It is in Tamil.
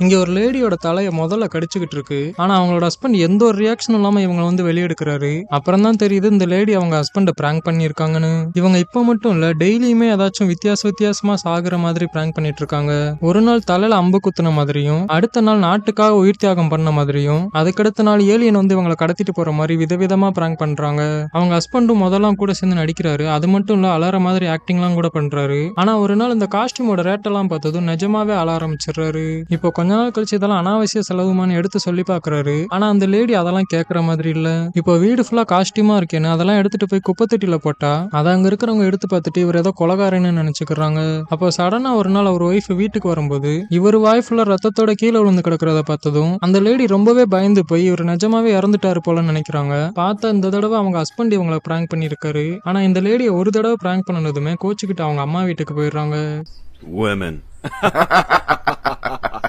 இங்க ஒரு லேடியோட தலையை முதல்ல கடிச்சுக்கிட்டு இருக்கு ஆனா அவங்களோட ஹஸ்பண்ட் எந்த ஒரு ரியாக்ஷனும் இல்லாம இவங்க வந்து வெளியெடுக்கிறாரு. அப்புறம் தான் தெரியுது இந்த லேடி அவங்க ஹஸ்பண்ட பிராங்க் பண்ணியிருக்காங்கன்னு. இவங்க இப்ப மட்டும் இல்ல டெய்லியுமே ஏதாச்சும் வித்தியாச வித்தியாசமா சாகுற மாதிரி பிராங்க் பண்ணிட்டு இருக்காங்க ஒரு நாள் தலையில அம்பு குத்துன மாதிரியும் அடுத்த நாள் நாட்டுக்காக உயிர் தியாகம் பண்ண மாதிரியும் அதுக்கடுத்த நாள் ஏலியன் வந்து இவங்களை கடத்திட்டு போற மாதிரி விதவிதமா பிராங்க் பண்றாங்க. அவங்க ஹஸ்பண்டும் முதல்லாம் கூட சேர்ந்து நடிக்கிறாரு. அது மட்டும் இல்ல அலற மாதிரி ஆக்டிங்லாம் கூட பண்றாரு. ஆனா ஒரு நாள் இந்த காஸ்டியூமோட ரேட்டெல்லாம் பார்த்ததும் நிஜமாவே அழ ஆரம்பிச்சிடுறாரு. இப்போ கொஞ்ச நாள் கழிச்சு இதெல்லாம் அனாவசிய செலவுமான்னு எடுத்து சொல்லி பாக்குறாரு ஆனா அந்த லேடி அதெல்லாம் கேட்கற மாதிரி இல்ல. இப்போ வீடு ஃபுல்லா காஸ்டியூமா இருக்கேன்னு அதெல்லாம் எடுத்துட்டு போய் குப்பத்தொட்டில போட்டா அதை அங்க இருக்கிறவங்க எடுத்து பார்த்துட்டு இவர் ஏதோ கொலகாரன்னு நினைச்சுக்கிறாங்க. அப்போ சடனா ஒரு நாள் அவர் ஒய்ஃப் வீட்டுக்கு வரும்போது இவர் வாய் ரத்தத்தோட கீழே விழுந்து கிடக்கிறத பார்த்ததும் அந்த லேடி ரொம்பவே பயந்து போய் இவர் நிஜமாவே இறந்துட்டாரு போல நினைக்கிறாங்க. பார்த்தா இந்த தடவை அவங்க ஹஸ்பண்ட் இவங்களை பிராங்க் பண்ணியிருக்காரு. ஆனா இந்த லேடியை ஒரு தடவை பிராங்க் பண்ணதுமே கோச்சுக்கிட்டு அவங்க அம்மா வீட்டுக்கு போயிடுறாங்க. Women.